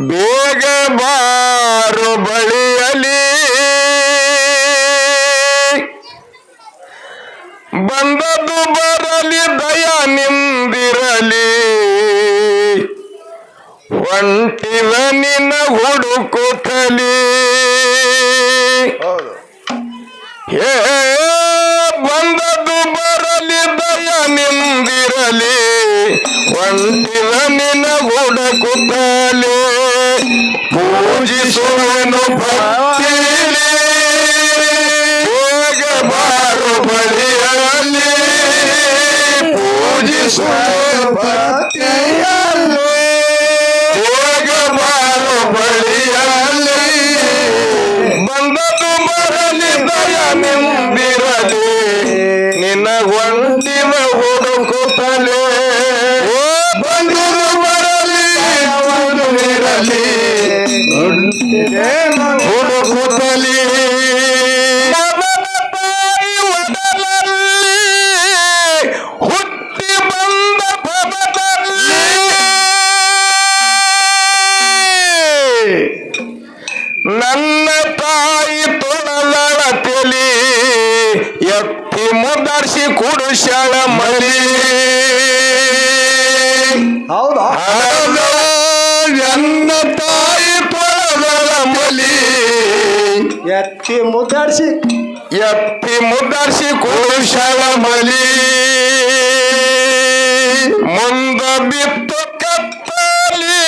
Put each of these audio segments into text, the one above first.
ಬೇಗ ಬಾರು ಬಳಿಯಲಿ. ಬಂದದ್ದು ಬರಲಿ ದಯ ನಿಂದಿರಲಿ. ಒಂಟಿವ ನಿನ್ನ ಹುಡುಕುತ್ತಲಿ ಏ ಹೇ ಬಂದದ್ದು ಬರಲಿ ದಯ ನಿಂದಿರಲಿ. ಒಂಟಿವ ನಿನ್ನ ಹುಡುಕುತ್ತಲಿ ಪೂಜಿಸುವನು ಭಕ್ತಿಲಿ ಬೇಗ ಬಾರು ಬಳಿಯಲ್ಲಿ ಪೂಜಿಸುವನು ಎತ್ತಿ ಮುದರ್ಸಿ ಕುಡುಶಾಳ ಮಲಿ ಹೌದಾ? ಎನ್ನ ತಾಯಿ ತೊಳಲಳ ಮಲಿ ಎತ್ತಿ ಮುದ್ದಾಡಿಸಿ. ಎತ್ತಿ ಮುದರ್ಸಿ ಕುಡುಶಾಳ ಮಲಿ ಮುಂದ ಬಿತ್ತು ಕತ್ತಲಿ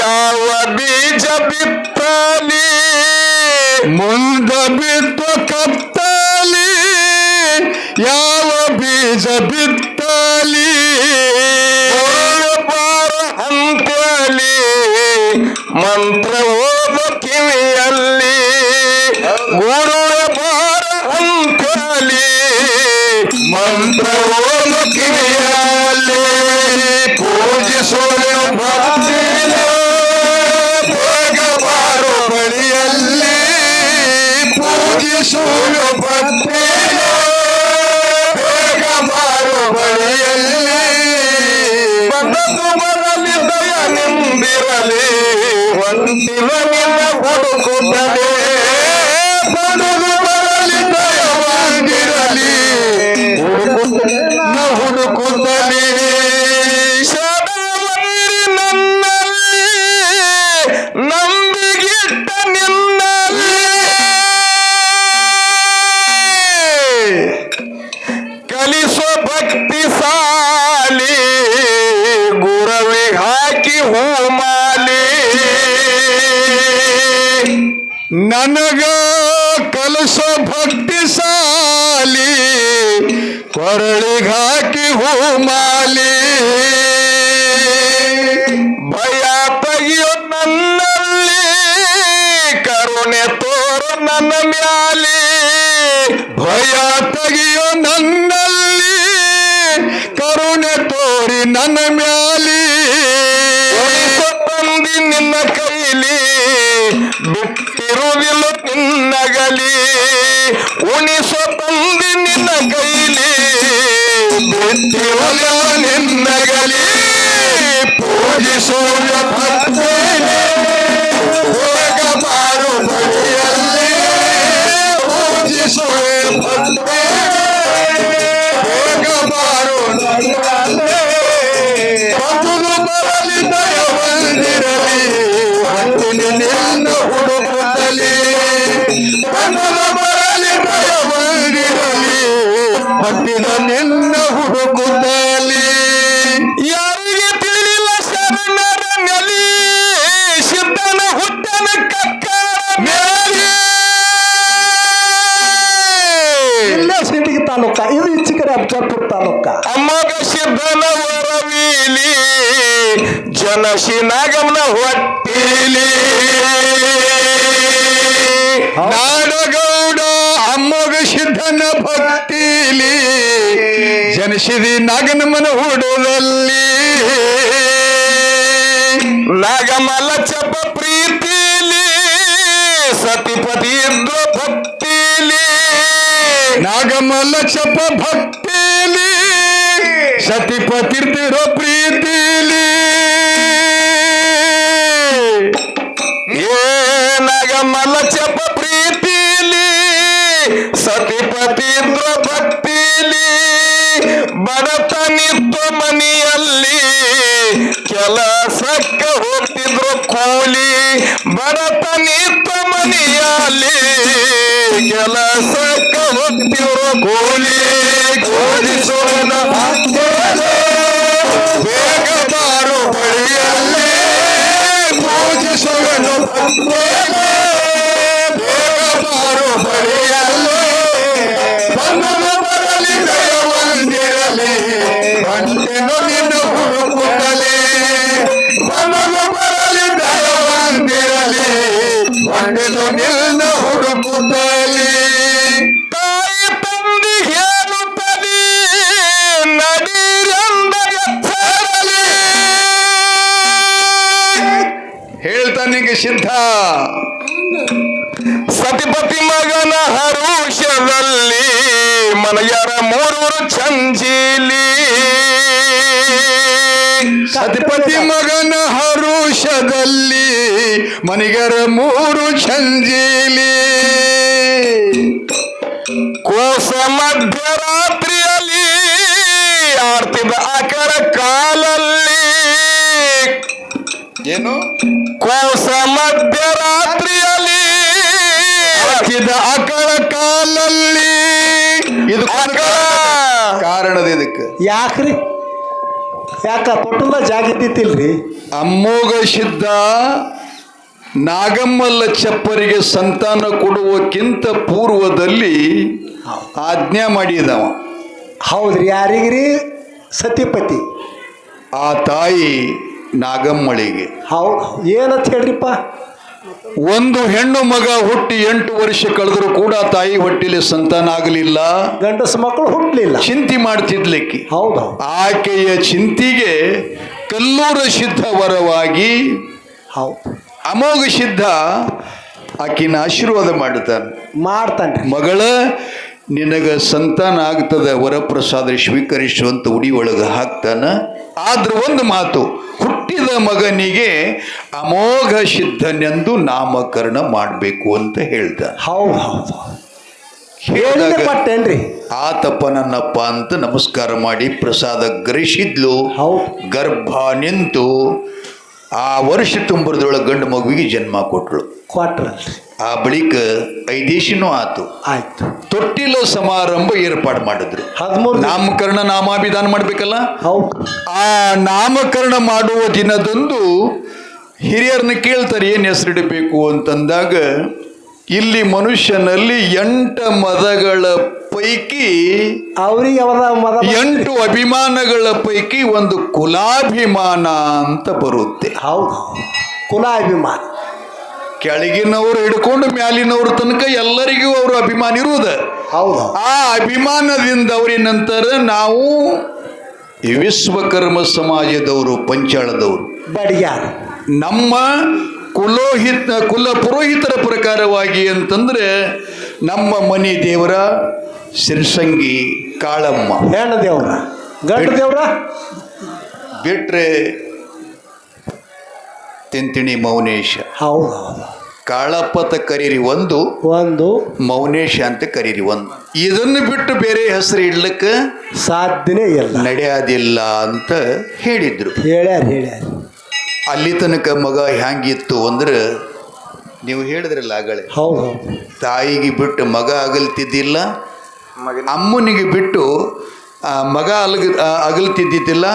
ಯಾವ ಬೀಜ ಬಿತ್ತಲಿ. ಮುಂದ ಬಿತ್ತು ಕತ್ತಲಿ. ಯಾವ ಬೀಜ ಬಿತ್ತಲಿ? ಹಂತಲಿ ಮಂತ್ರ ಓದ ಕಿವಿಯಲ್ಲಿ ಗುರುಳ ಬಾರ ಹಂತಲಿ ಮಂತ್ರ ಓದ ಕಿವಿಯಲ್ಲಿ. ಕಲಿಸೋ ಭಕ್ತಿ ಸಾಲಿ ಕೊರಳಿಗೆ ಹಾಕಿ ಹೂಮಾಲಿ ಭಯ ತೆಗಿಯೋ ನನ್ನಲ್ಲಿ ಕರುಣೆ ತೋರು ನನ್ನ ಮ್ಯಾಲಿ ಭಯ ತೆಗಿಯೋ ನನ್ನಲ್ಲಿ ಕರುಣೆ ತೋರಿ ನನ್ನ ಮ್ಯಾಲಿ ಉಳಿಸೋ ತಂದಿ ನಿನ್ನ ಕೈಲಿ ಬಿಟ್ಟಿರುವುದಿಲ್ಲ ನಿನ್ನಗಲಿ ಉಣಿಸೋ ತಂದಿ ನಿನ್ನ ಕೈಲಿ ಬಿಟ್ಟಿರುವುದಿಲ್ಲ ನಿನ್ನಗಲಿ ಪೂಜಿಸುವ ಜನಶಿ ನಾಗಮನ ಹೊಟ್ಟಿಲಿ ನಾಡಗೌಡ ಅಮ್ಮಗ ಸಿದ್ಧನ ಭಕ್ತಿಲಿ. ಜನಿಸಿದಿ ನಾಗನಮನ ಹುಡುದಲ್ಲಿ ನಾಗಮಲ ಚಪ ಪ್ರೀತಿಲಿ. ಸತಿಪತಿ ಇದ್ರು ಭಕ್ತಿಲಿ. ನಾಗಮಲ್ಲ ಚಪ ಭಕ್ತಿಲಿ ಸತಿಪತಿರ್ತಿರೋ ಪ್ರೀತಿಲಿ. ಬಡತನಿತ್ತ ಮನೆಯಲ್ಲಿ ಕೆಲಸ ಕಲುತ್ತಿರುವ ಕೋಳಿ ಕೋಳಿ ಕೋಲಿಸೋಣ ಬೇಗ ಬಾರು ಬಳಿಯಲ್ಲಿ ಪೂಜಿಸುವನು ಸಿದ್ಧ ಸತಿಪತಿ ಮಗನ ಹರುಷದಲ್ಲಿ ಮನೆಯರ ಮೂರೂರು ಚಂಜೀಲಿ ಸತಿಪತಿ ಮಗನ ಹರುಷದಲ್ಲಿ ಮನಿಗರ ಮೂರು ಚಂಜೀಲಿ ಕೋಸ ಮಧ್ಯರಾತ್ರಿಯಲ್ಲಿ ಆರ್ತಿದ ಆಕರ ಕಾಲಲ್ಲಿ. ಏನು? ಕೋಸ ಮಧ್ಯರಾತ್ರಿಯಲ್ಲಿ ಹಾಕಿದ ಅಕಳ ಕಾಲಲ್ಲಿ. ಇದು ಕಾರಣದ ಇದಕ್ಕೆ. ಯಾಕ್ರಿ? ಯಾಕ ಪಟ್ಟದ ಜಾಗ ಇದ್ದಿತ್ತಿಲ್ರಿ ಅಮ್ಮೋಗ ಸಿದ್ಧ ನಾಗಮ್ಮಲ್ಲ ಚಪ್ಪರಿಗೆ ಸಂತಾನ ಕೊಡುವಕ್ಕಿಂತ ಪೂರ್ವದಲ್ಲಿ ಆಜ್ಞೆ ಮಾಡಿದವ. ಹೌದ್ರಿ ಯಾರಿಗ್ರಿ? ಸತ್ಯಪತಿ ಆ ತಾಯಿ ನಾಗಮ್ಮಳಿಗೆ. ಹೌ ಏನಂತ ಹೇಳ್ರಿಪ್ಪ? ಒಂದು ಹೆಣ್ಣು ಮಗ ಹುಟ್ಟಿ ಎಂಟು ವರ್ಷ ಕಳೆದರೂ ಕೂಡ ತಾಯಿ ಹೊಟ್ಟಿಲಿ ಸಂತಾನ ಆಗಲಿಲ್ಲ. ಗಂಡಸ ಮಕ್ಕಳು ಹುಟ್ಟಲಿಲ್ಲ ಚಿಂತೆ ಮಾಡ್ತಿದ್ಲಿಕ್ಕೆ. ಹೌದು. ಆಕೆಯ ಚಿಂತಿಗೆ ಕಲ್ಲೂರ ಸಿದ್ಧ ವರವಾಗಿ ಹೌದು. ಅಮೋಘ ಸಿದ್ಧ ಆಕಿನ ಆಶೀರ್ವಾದ ಮಾಡ್ತಾನೆ ಮಾಡ್ತಾನೆ ಮಗಳ ನಿನಗ ಸಂತಾನ ಆಗ್ತದೆ ವರಪ್ರಸಾದ ಸ್ವೀಕರಿಸುವಂತ ಉಡಿ ಒಳಗೆ ಹಾಕ್ತಾನ. ಆದ್ರ ಒಂದು ಮಾತು ಮಗನಿಗೆ ಅಮೋಘ ಸಿದ್ಧನೆಂದು ನಾಮಕರಣ ಮಾಡಬೇಕು ಅಂತ ಹೇಳ್ದ. ಹೌದು ಹೌದು ಪಟ್ಟೇನ್ರಿ? ಆತಪ್ಪ ನನ್ನಪ್ಪ ಅಂತ ನಮಸ್ಕಾರ ಮಾಡಿ ಪ್ರಸಾದ ಗ್ರಹಿಸಿದ್ಲು. ಗರ್ಭ ನಿಂತು ಆ ವರ್ಷ ತುಂಬರದೊಳಗೆ ಗಂಡು ಮಗುವಿಗೆ ಜನ್ಮ ಕೊಟ್ಳು. ಕೊಟ್ರಲ್ರಿ ಆ ಬಳಿಕ ಐದೇಶಿನೂ ಆತು. ಆಯ್ತು. ತೊಟ್ಟಿಲು ಸಮಾರಂಭ ಏರ್ಪಾಡು ಮಾಡಿದ್ರು. ಹದಿಮೂರು ನಾಮಕರಣ ನಾಮಾಭಿಧಾನ ಮಾಡ್ಬೇಕಲ್ಲ? ಆ ನಾಮಕರಣ ಮಾಡುವ ದಿನದಂದು ಹಿರಿಯರನ್ನ ಕೇಳ್ತಾರೆ ಏನು ಹೆಸರಿಡಬೇಕು ಅಂತಂದಾಗ ಇಲ್ಲಿ ಮನುಷ್ಯನಲ್ಲಿ ಎಂಟ ಮದಗಳ ಪೈಕಿ ಅವರಿಗೆ ಅವರ ಮದ ಎಂಟು ಅಭಿಮಾನಗಳ ಪೈಕಿ ಒಂದು ಕುಲಾಭಿಮಾನ ಅಂತ ಬರುತ್ತೆ. ಹೌದು. ಕುಲಾಭಿಮಾನ. ಕೆಳಗಿನವರು ಹಿಡ್ಕೊಂಡು ಮ್ಯಾಲಿನವ್ರ ತನಕ ಎಲ್ಲರಿಗೂ ಅವರು ಅಭಿಮಾನ ಇರುವುದು. ಹೌದು. ಆ ಅಭಿಮಾನದಿಂದ ಅವರಿನಂತರ ನಾವು ವಿಶ್ವಕರ್ಮ ಸಮಾಜದವರು ಪಂಚಾಳದವರು. ಬಡಿಯಾರ. ನಮ್ಮ ಕುಲೋಹಿತ ಕುಲ ಪುರೋಹಿತರ ಪ್ರಕಾರವಾಗಿ ಅಂತಂದ್ರೆ ನಮ್ಮ ಮನೆ ದೇವರ ಸಿರ್ಸಂಗಿ ಕಾಳಮ್ಮ. ಹೆಣ್ಣು ದೇವ್ರ. ಗಂಡ ದೇವ್ರ? ಬಿಟ್ರೆ ತಿಂತಿಣಿ ಮೌನೇಶ. ಹೌದು. ಹೌದು ಕಾಳಪ್ಪತ ಕರೀರಿ ಒಂದು ಒಂದು. ಮೌನೇಶ ಅಂತ ಕರೀರಿ ಒಂದು. ಇದನ್ನು ಬಿಟ್ಟು ಬೇರೆ ಹೆಸರು ಇಡ್ಲಿಕ್ಕೆ ಸಾಧ್ಯನೇ ಇಲ್ಲ. ನಡೆಯೋದಿಲ್ಲ ಅಂತ ಹೇಳಿದ್ರು. ಹೇಳ್ಯಾರ ಹೇಳ್ಯಾರ. ಅಲ್ಲಿ ತನಕ ಮಗ ಹ್ಯಾಂಗಿತ್ತು ಅಂದ್ರೆ ನೀವು ಹೇಳಿದ್ರಲ್ಲ ಆಗಳೆ ಹೌದು ಹೌದು. ತಾಯಿಗೆ ಬಿಟ್ಟು ಮಗ ಅಗಲ್ತಿದ್ದಿಲ್ಲ ಅಮ್ಮನಿಗೆ ಬಿಟ್ಟು ಆ, ಮಗ ಅಲಗ ಅಗಲ್ತಿದ್ದಿದ್ದಿಲ್ಲ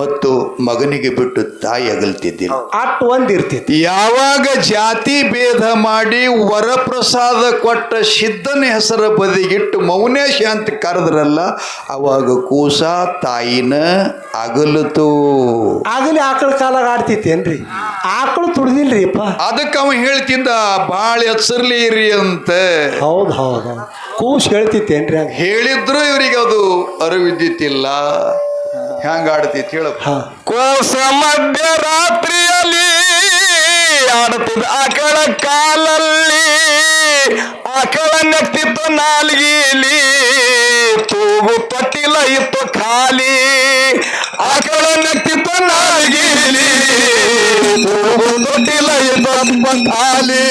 ಮತ್ತು ಮಗನಿಗೆ ಬಿಟ್ಟು ತಾಯಿ ಅಗಲ್ತಿದ್ದಿಲ್ಲ. ಅಟ್ ಒಂದ್ ಇರ್ತೈತಿ ಯಾವಾಗ ಜಾತಿ ಭೇದ ಮಾಡಿ ವರಪ್ರಸಾದ ಕೊಟ್ಟ ಸಿದ್ಧನ ಹೆಸರ ಬದಿಗಿಟ್ಟು ಮೌನೇಶ ಅಂತ ಕರೆದ್ರಲ್ಲ ಅವಾಗ ಕೂಸ ತಾಯಿನ ಅಗಲತು. ಆಗಲಿ ಆಕಳ ಕಾಲಾಗ ಆಡ್ತಿತ್ತೇನ್ರಿ ಆಕಳು ತುಡ್ದಿಲ್ರಿ ಅಪ್ಪ ಅದಕ್ಕೆ ಅವ ಹೇಳ್ತಿದ್ದ ಭಾಳ ಹೆಸರ್ಲಿ ಇರಿ ಅಂತ. ಹೌದು ಹೌದು ಕೂಸ್ ಹೇಳ್ತಿತ್ತೇನ್ರಿ ಹೇಳಿದ್ರು ಇವರಿಗೆ ಅದು ಅರಿವಿದ್ದಿತ್ತಿಲ್ಲ. ಹೆಂಗ ಆಡ್ತಿತ್ತು ಹೇಳಪ್ಪ ಹಾ. ಕೋಸ ಮಧ್ಯರಾತ್ರಿಯಲ್ಲಿ ಆಡುತ್ತಿದ್ದ ಆಕಳ ಕಾಲಲ್ಲಿ ಆಕಳ ನೆಕ್ತಿತ್ತು ನಾಲ್ಗಿಲಿ ತೂಗು ತೊಟ್ಟಿಲ ಇತ್ತು ಖಾಲಿ. ಆಕಳ ನೆಕ್ತಿತ್ತು ನಾಲ್ಗಿಲಿ ತೂಗು ತೊಟ್ಟಿಲ ಇತ್ತು ಖಾಲಿ.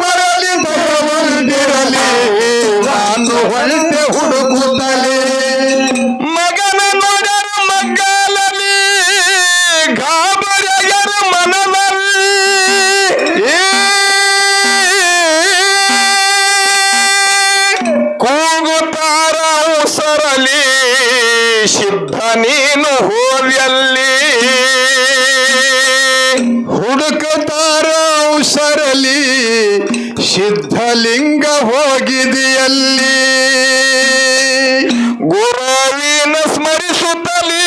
ಬರಲಿ ಬರಲಿ ನಾನು ಹೊರಟೆ ಹುಡುಕುತ್ತಲೇ ಮಗನ ನೋಡರ ಮಗ್ಗಲಲ್ಲಿ ಗಾಬರಿಯರ ಮನದಲ್ಲಿ ಕೂಗುತ್ತಾರ ಉಸರಲಿ ಸಿದ್ಧ ನೀನು ಹೋದ್ಯಲ್ಲ ಸಿದ್ಧಲಿಂಗ ಹೋಗಿದೆಯಲ್ಲಿ ಗುರುವಿನ ಸ್ಮರಿಸುತ್ತಲೇ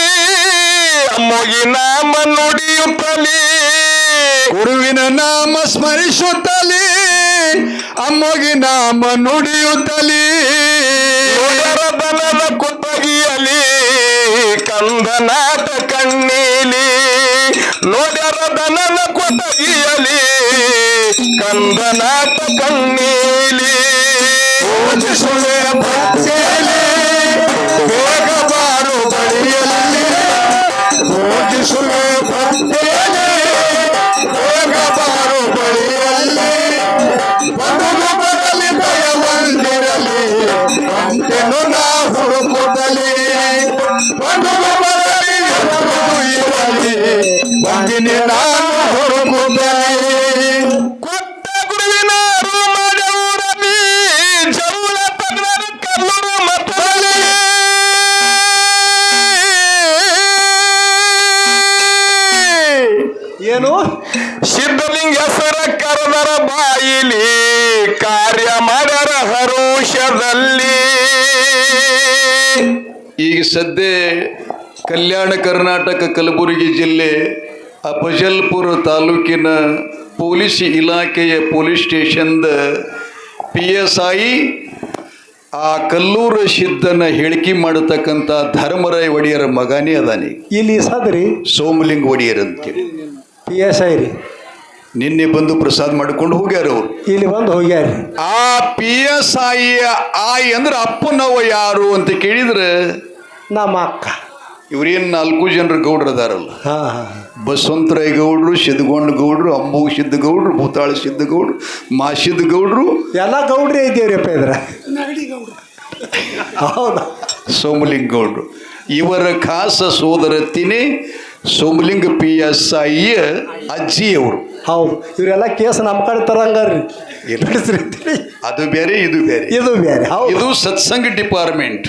ಅಮ್ಮಗಿ ನಾಮ ನುಡಿಯುತ್ತಲೇ ಗುರುವಿನ ನಾಮ ಸ್ಮರಿಸುತ್ತಲೇ ಅಮ್ಮಗಿ ನಾಮ ನುಡಿಯುತ್ತಲೇ. ಬಲದ ಕುತ್ತಗಿಯಲಿ ಕಂದನಾಟ ಕಣ್ಣೀಲಿ ನೋಡರ ದನದ ಕೊತ್ತಗಿಯಲಿ ಕಂದನಾಟ ಕಣ್ಣೀಲಿ. ಪೂಜಿಸುವೆ ಭಕ್ತಿಯಲ್ಲಿ ಬೇಗ ಬಾರು ಬಳಿಯಲ್ಲಿ. ಪೂಜಿಸುವೆ ಭಕ್ತಿಯಲ್ಲಿ ಬೇಗ ಬಾರು ಬಳಿಯಲ್ಲಿ. ಬಂದು ಬರಲಿ ಭಯ ಬಂದಿರಲಿ ಅಂತೆನು ನಾ ಹುಡುಕುತ್ತಲಿ ಬಂದು ಬರಲಿ ಇರಲಿ ಬಂದಿನಿ ನಾನು ಕಾರ್ಯ ಮಾಡರ ಹರೋಷದಲ್ಲಿ. ಈಗ ಸದ್ಯ ಕಲ್ಯಾಣ ಕರ್ನಾಟಕ ಕಲಬುರಗಿ ಜಿಲ್ಲೆ ಅಫಜಲ್ಪುರ ತಾಲೂಕಿನ ಪೊಲೀಸ್ ಇಲಾಖೆಯ ಪೊಲೀಸ್ ಸ್ಟೇಷನ್ದ ಪಿ ಎಸ್ ಐ ಆ ಕಲ್ಲೂರು ಸಿದ್ಧನ ಹೇಳಿಕೆ ಮಾಡತಕ್ಕಂಥ ಧರ್ಮರಾಯ ಒಡೆಯರ ಮಗನೇ ಅದಾನೆ. ಇಲ್ಲಿ ಸದ್ರಿ? ಸೋಮಲಿಂಗ ಒಡೆಯರ್ ಅಂತೇಳಿ ಪಿ ಎಸ್ ಐ ರೀ. ನಿನ್ನೆ ಬಂದು ಪ್ರಸಾದ ಮಾಡ್ಕೊಂಡು ಹೋಗ್ಯಾರ ಅವರು. ಇಲ್ಲಿ ಬಂದು ಹೋಗ್ಯಾರು. ಆ ಪಿ ಎಸ್ ಐ ಆಯ್ ಅಂದ್ರೆ ಅಪ್ಪನವ ಯಾರು ಅಂತ ಕೇಳಿದ್ರೆ ನಮ್ಮ ಅಕ್ಕ. ಇವ್ರೇನು ನಾಲ್ಕು ಜನರು ಗೌಡ್ರು ಅದಾರಲ್ಲ. ಹಾ ಹಾ ಬಸವಂತರಾಯ ಗೌಡ್ರು ಸಿದ್ಧಗೊಂಡ ಗೌಡ್ರು ಅಂಬು ಸಿದ್ಧಗೌಡ್ರು ಭೂತಾಳ ಸಿದ್ಧಗೌಡ್ರು ಮಾಸಿದ್ದ ಗೌಡ್ರು ಎಲ್ಲ ಗೌಡ್ರಿ ಇದ್ದೇವ್ರಪ್ಪ ಇದ್ರ. ಹೌದಾ? ಸೋಮಲಿಂಗ ಗೌಡ್ರು. ಇವರ ಖಾಸ ಸೋದರತ್ತಿನೇ ಸೋಮಲಿಂಗ ಪಿ ಎಸ್ ಐಯ ಅಜ್ಜಿಯವರು. ಹೌದು. ಇವರೆಲ್ಲ ಕೇಸ್ ನಮ್ಮ ಕಡೆ ತರಂಗಾರ್ರಿ. ಅದು ಬೇರೆ ಇದು ಬೇರೆ. ಇದು ಬೇರೆ ಹೌದು. ಇದು ಸತ್ಸಂಗ ಡಿಪಾರ್ಟ್ಮೆಂಟ್.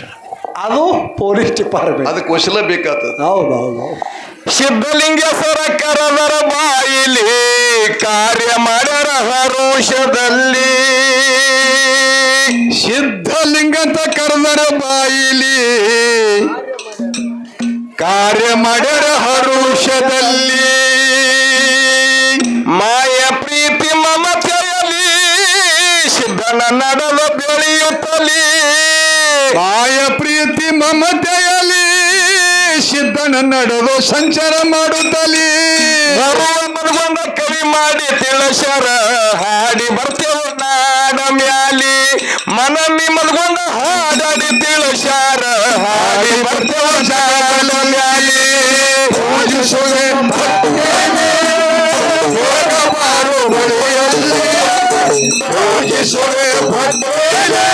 ಅದು ಪೊಲೀಸ್ ಡಿಪಾರ್ಟ್ಮೆಂಟ್. ಅದಕ್ಕೆ ವಶಲ ಬೇಕಾಗ್ತದೆ. ಹೌದು ಹೌದು ಹೌದು. ಸಿದ್ಧಲಿಂಗೇಶ್ವರ ಕರದರ ಬಾಯಿಲಿ ಕಾರ್ಯ ಮಾಡರ ಹರೋಷದಲ್ಲಿ ಸಿದ್ಧಲಿಂಗ ಅಂತ ಕರೆದರ ಬಾಯಿಲಿ ಕಾರ್ಯ ಮಾಡ್ಯಾರ ಹರುಷದಲ್ಲಿ. ಮಾಯ ಪ್ರೀತಿ ಮಮತೆಯಲ್ಲಿ ಸಿದ್ಧನ ನಡಲು ಬೆಳೆಯುತ್ತಲಿ. ಮಾಯ ಪ್ರೀತಿ ಮಮತೆಯಲ್ಲಿ ಸಿದ್ಧನ ನಡಲು ಸಂಚಾರ ಮಾಡುತ್ತಲೇ. ಕವಿ ಮಾಡಿ ತಿಳಸರ ಹಾಡಿ ಬರ್ತೇವ ಮ್ಯಾಲಿ ಮನಮಿ ಮಲ್ಗೊಂಡ ಹಾಡಾಡಿ ತಿಳಿಸ್ಯಾರ ಹಾಡಿ ಬರ್ತೇವ ನಾಡ ಮ್ಯಾಲಿ ಪೂಜಿಸುವೆ ಭಕ್ತಿಯಲ್ಲಿ, ಬೇಗ ಬಾರು ಬಳಿಯಲ್ಲಿ. ಪೂಜಿಸುವೆ ಭಕ್ತಿಯಲ್ಲಿ,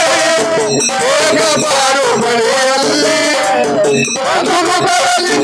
ಬೇಗ ಬಾರು ಬಳಿಯಲ್ಲಿ. ಬಂದು ಬರಲಿ